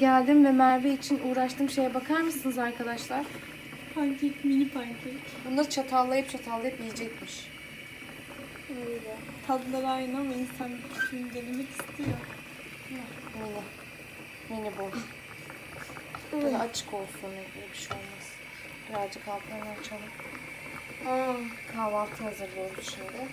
Geldim ve Merve için uğraştığım şeye bakar mısınız arkadaşlar? Pankek, mini pankek. Bunları çatallayıp çatallayıp yiyecekmiş. Öyle. Tadları aynı ama insan bütün denemek istiyor. Mini. Mini boy. Böyle açık olsun ne bir şey olmaz. Birazcık altlarını açalım. Aa, kahvaltı hazırlıyoruz şimdi.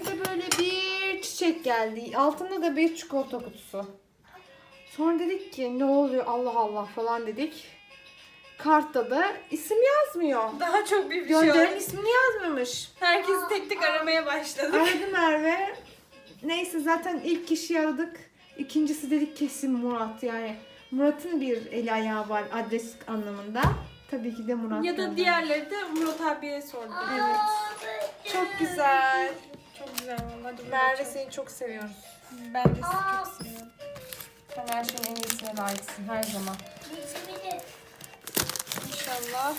Bize böyle bir çiçek geldi. Altında da bir çikolata kutusu. Sonra dedik ki ne oluyor Allah Allah falan dedik. Kartta da isim yazmıyor. Daha çok bir şey Gönderen oldu. ismini yazmamış. Herkesi tek tek aramaya başladık. Aradı Merve. Neyse zaten ilk kişiyi aradık. İkincisi dedik kesin Murat yani. Murat'ın bir eli ayağı var adres anlamında. Tabii ki de Murat. Ya da diğerleri de Murat abiye sorduk. Evet. Çok güzel. Merve seni çok seviyoruz. Ben de sizi çok seviyorum. Sen her şeyin en iyisine layıksın her zaman. İnşallah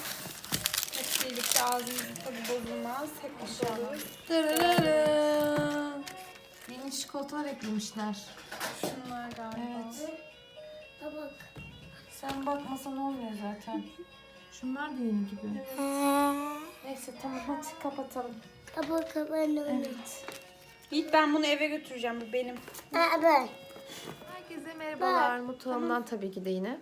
hep birlikte ağzımızın tadı bozulmaz. Hep mutlu oluruz. Dırırırı. Yeni çikolatalar eklemişler. Şunlar galiba. Evet. Sen bakmasan olmuyor zaten. Şunlar da yeni gibi. Neyse tamam hadi kapatalım. Kaba kaba ne Evet. Yiğit ben bunu eve götüreceğim. Bu benim. Ben. Herkese merhabalar. Mutfağımdan tabii ki de yine.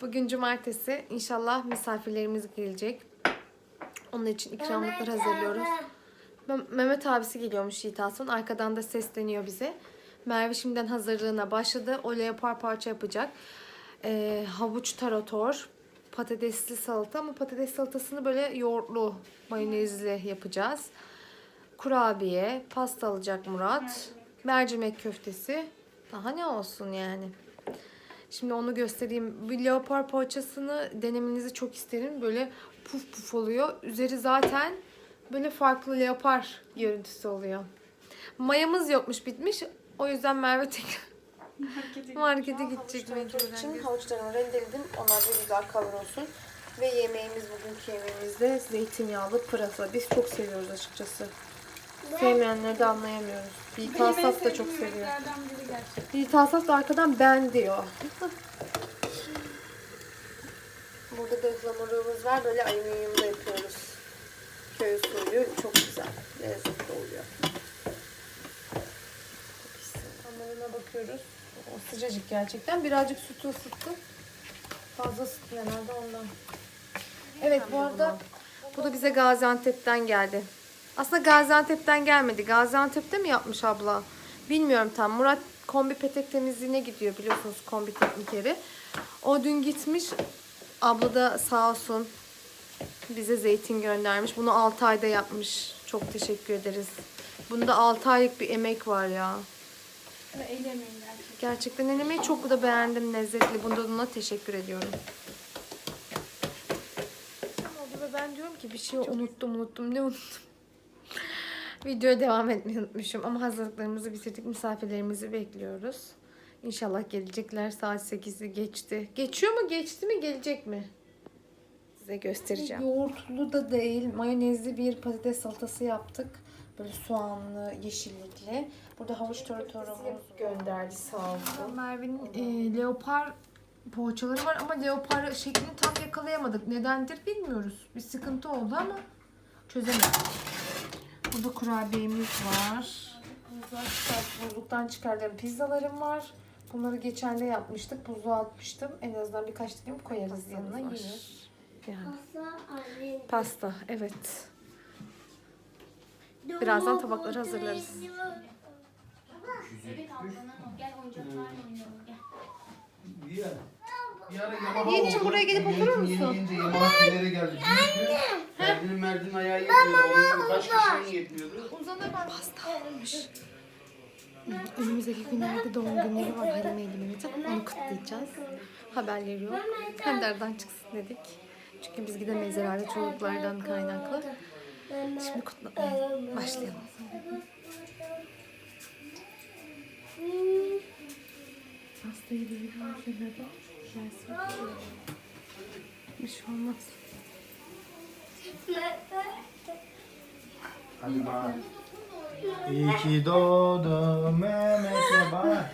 Bugün cumartesi. İnşallah misafirlerimiz gelecek. Onun için ikramlıklar hazırlıyoruz. Mem- Mehmet abisi geliyormuş Yiğit Aslan. Arkadan da sesleniyor bize. Merve şimdiden hazırlığına başladı. O leopar parça yapacak. Ee, havuç tarator, patatesli salata ama patates salatasını böyle yoğurtlu, mayonezli yapacağız. Kurabiye, pasta alacak Murat. Mercimek köftesi. Daha ne olsun yani. Şimdi onu göstereyim. Bir leopar poğaçasını denemenizi çok isterim. Böyle puf puf oluyor. Üzeri zaten böyle farklı leopar görüntüsü oluyor. Mayamız yokmuş bitmiş. O yüzden Merve tekrar markete gidecek mecburen. için havuçlarımı rendeledim. Onlar bir güzel kavrulsun. Ve yemeğimiz bugünkü yemeğimizde zeytinyağlı pırasa. Biz çok seviyoruz açıkçası. Sevmeyenleri de anlayamıyoruz. Yiğit Asaf da çok seviyor. Yiğit Asaf da arkadan ben diyor. Burada da ıhlamurumuz var. Böyle alüminyumda yapıyoruz. Köy usulü çok güzel. Lezzetli oluyor. Hamuruna bakıyoruz. O sıcacık gerçekten. Birazcık sütü ısıttı. Fazla ısıttı herhalde ondan. Evet bu arada bu da bize Gaziantep'ten geldi. Aslında Gaziantep'ten gelmedi. Gaziantep'te mi yapmış abla? Bilmiyorum tam. Murat kombi petek temizliğine gidiyor biliyorsunuz kombi teknikeri. O dün gitmiş. Abla da sağ olsun bize zeytin göndermiş. Bunu 6 ayda yapmış. Çok teşekkür ederiz. Bunda 6 aylık bir emek var ya. El emeği gerçekten. Gerçekten el emeği çok da beğendim. Lezzetli. Bunda da ona teşekkür ediyorum. Oldu ve ben diyorum ki bir şey unuttum unuttum. Ne unuttum? Videoya devam etmeyi unutmuşum. Ama hazırlıklarımızı bitirdik. Misafirlerimizi bekliyoruz. İnşallah gelecekler. Saat 8'i geçti. Geçiyor mu? Geçti mi? Gelecek mi? Size göstereceğim. Yoğurtlu da değil. Mayonezli bir patates salatası yaptık. Böyle soğanlı, yeşillikli. Burada havuç taratorumuz gönderdi sağ olsun. Merve'nin e, leopar poğaçaları var ama leopar şeklini tam yakalayamadık. Nedendir bilmiyoruz. Bir sıkıntı oldu ama çözemedik. Burada kurabiyemiz var. Buzluğa çıkart, buzluktan çıkardığım pizzalarım var. Bunları geçen de yapmıştık. Buzluğa atmıştım. En azından birkaç dilim koyarız yanına yenir. Yani. Pasta, evet. Birazdan tabakları hazırlarız. Evet ablanın. Gel oyuncaklarla oynayalım gel. Yiğit'ciğim, buraya gelip oturur musun? gelince Yamaha filere geldi. Büyüktü. Merdivin merdivin ayağı yetmiyordu. Onun kaç kişinin yetmiyordu. Pasta almış. Önümüzdeki günlerde doğum günleri var Halime Mehmet'in. Onu kutlayacağız. Haberleri yok. Hem de aradan çıksın dedik. Çünkü biz gidemeyiz herhalde çocuklardan kaynaklı. Şimdi kutlamaya başlayalım. Veriyorum şöyle de. Gelsin. Bir şey olmaz. Hadi bağır. İyi ki doğdun Mehmet'e bağır.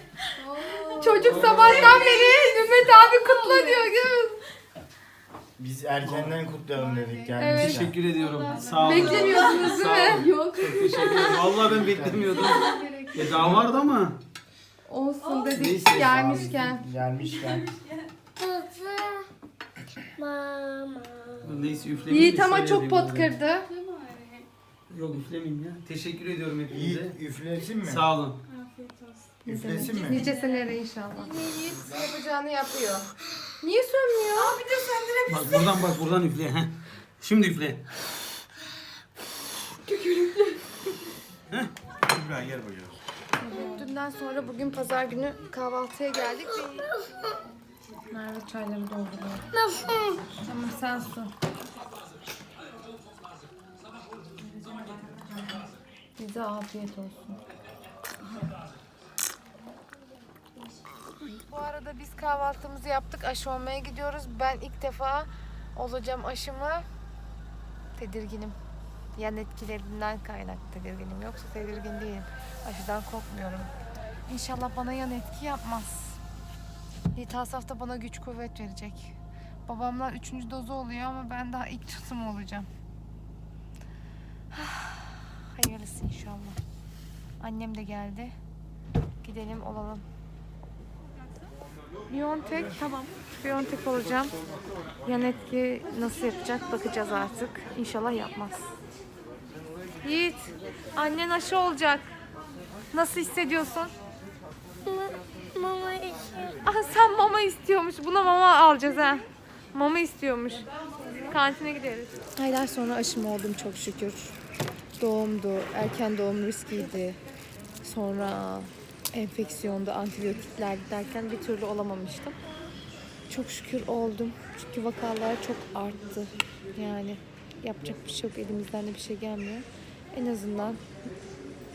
Çocuk sabahtan beri Mehmet abi kutla diyor. Biz erkenden kutlayalım dedik Evet. gelmişken. Teşekkür ediyorum. Sağ olun. Beklemiyordunuz değil mi? Yok. Çok teşekkür ederim. Vallahi ben beklemiyordum. E daha vardı ama. Olsun dedik Neyse, gelmişken. Gelmişken. Mama. Neyse üflemeyeyim. Yiğit ama çok pot kırdı. Yok üflemeyeyim ya. Teşekkür ediyorum İyi hepinize. üflesin mi? Sağ olun. Üflesin mi? Nice senelere inşallah. Yiğit yapacağını yapıyor. Niye sönmüyor? bir de söndürebilir. Bak buradan bak buradan üfle. Heh. Şimdi üfle. İbrahim gel bakalım. Dünden sonra bugün pazar günü kahvaltıya geldik. Merve çayları dolduruyor. Tamam sen su. Bize afiyet olsun. Bu arada biz kahvaltımızı yaptık. Aşı olmaya gidiyoruz. Ben ilk defa olacağım aşımı. Tedirginim. Yan etkilerinden kaynak tedirginim. Yoksa tedirgin değilim. Aşıdan korkmuyorum. İnşallah bana yan etki yapmaz. Litasaf da bana güç kuvvet verecek. Babamlar üçüncü dozu oluyor ama ben daha ilk tutum olacağım. Hayırlısı inşallah. Annem de geldi. Gidelim olalım. Biontech tamam. Biontech olacağım. Yan etki nasıl yapacak bakacağız artık. İnşallah yapmaz. Yiğit, annen aşı olacak. Nasıl hissediyorsun? Mama işi. Ah sen mama istiyormuş. Buna mama alacağız ha. Mama istiyormuş. Kantine gideriz. Aylar sonra aşım oldum çok şükür. Doğumdu. Erken doğum riskiydi. Sonra enfeksiyondu, antibiyotikler derken bir türlü olamamıştım. Çok şükür oldum. Çünkü vakalar çok arttı. Yani yapacak bir şey yok. Elimizden de bir şey gelmiyor. En azından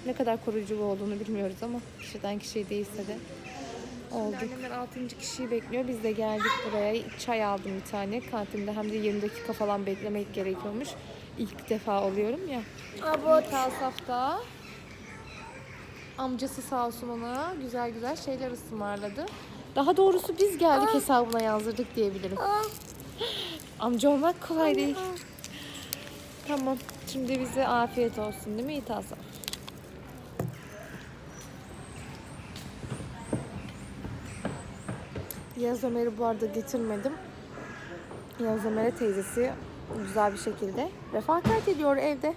ne kadar koruyucu olduğunu bilmiyoruz ama kişiden kişiye değilse de olduk. Annemler 6. kişiyi bekliyor. Biz de geldik buraya. Çay aldım bir tane. Kantinde hem de 20 dakika falan beklemek gerekiyormuş. İlk defa oluyorum ya. Abot. Kalsafta amcası sağ olsun ona güzel güzel şeyler ısmarladı. Daha doğrusu biz geldik hesabına yazdırdık diyebilirim. Amca olmak kolay değil. Tamam. Şimdi bize afiyet olsun değil mi İtasaf? Yaz Ömer'i bu arada getirmedim. Yaz Ömer'e teyzesi güzel bir şekilde refakat ediyor evde.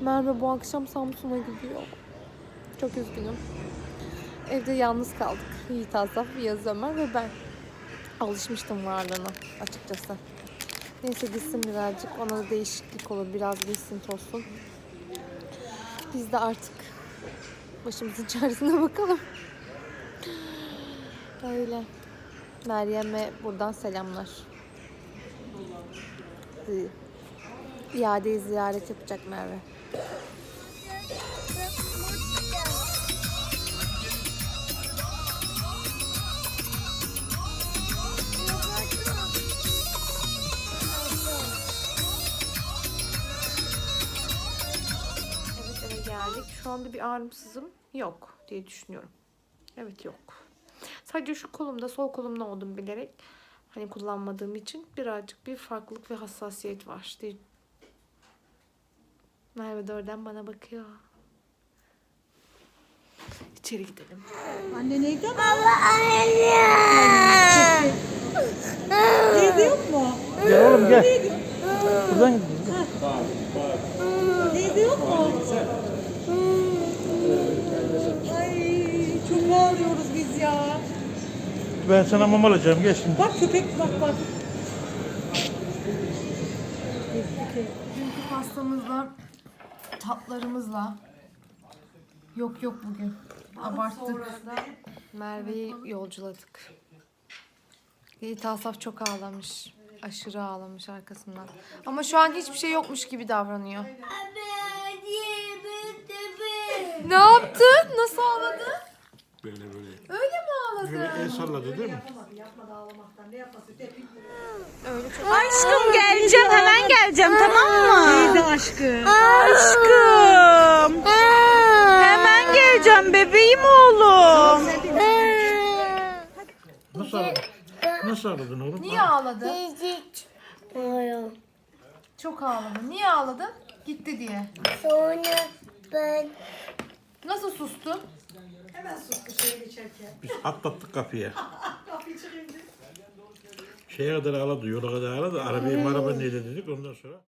Merve bu akşam Samsun'a gidiyor. Çok üzgünüm. Evde yalnız kaldık. Yiğit Asaf, Yaz Ömer ve ben. Alışmıştım varlığına açıkçası. Neyse gitsin birazcık. Ona da değişiklik olur. Biraz gitsin tozsun. Biz de artık başımızın çaresine bakalım. Öyle. Meryem'e buradan selamlar. İade ziyaret yapacak Merve. Anda bir ağrımsızım yok diye düşünüyorum. Evet yok. Sadece şu kolumda, sol kolumda oldum bilerek. Hani kullanmadığım için birazcık bir farklılık ve hassasiyet var. Diye. Merve de oradan bana bakıyor. İçeri gidelim. Gel oğlum gel. Buradan gidiyoruz. Teyze yok mu? Ya. Ben sana mama alacağım. Gel şimdi. Bak köpek bak bak. Dünkü pastamızla, tatlarımızla yok yok bugün. Abarttık. Merve'yi yolculadık. Yiğit Asaf çok ağlamış. Aşırı ağlamış arkasından. Ama şu an hiçbir şey yokmuş gibi davranıyor. Ne yaptın? Nasıl ağladın? Böyle böyle. Böyle el salladı değil mi? Aşkım geleceğim hemen geleceğim tamam mı? Teyze aşkım. Aşkım. Hemen geleceğim bebeğim oğlum. Nasıl ağladın? Nasıl ağladın oğlum? Niye. Oluyor. Çok ağladın. Niye ağladın? Gitti diye. Sonra ben Nasıl sustun? Biz atlattık kapıya. Şeye kadar ağladı, yola kadar ağladı. Arabayı maraba neyle dedik ondan sonra.